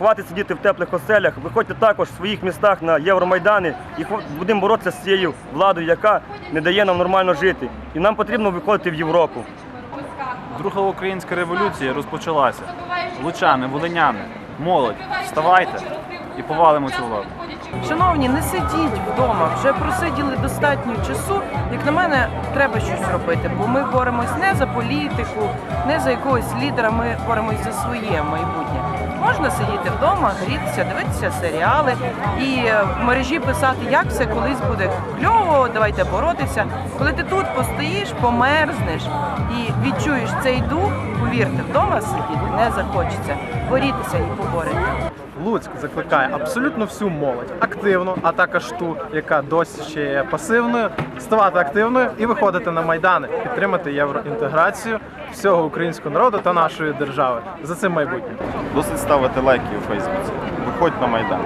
хватить сидіти в теплих оселях. Виходьте також в своїх містах на Євромайдани і будемо боротися з цією владою, яка не дає нам нормально жити. І нам потрібно виходити в Європу. Друга українська революція розпочалася. Лучани, волиняни, молодь, вставайте і повалимо цю владу. Шановні, не сидіть вдома, вже просиділи достатньо часу. Як на мене, треба щось робити, бо ми боремось не за політику, не за якогось лідера, ми боремось за своє майбутнє. Можна сидіти вдома, грітися, дивитися серіали і е, в мережі писати, як все колись буде кльово, давайте боротися. Коли ти тут постоїш, померзнеш і відчуєш цей дух, повірте, вдома сидіти не захочеться. Борітеся і поборете. Луцьк закликає абсолютно всю молодь активну, а також ту, яка досі ще є пасивною, ставати активною і виходити на майдани, підтримати євроінтеграцію всього українського народу та нашої держави. За цим майбутнє. Досить ставити лайки у Фейсбуці. Виходь на майдан.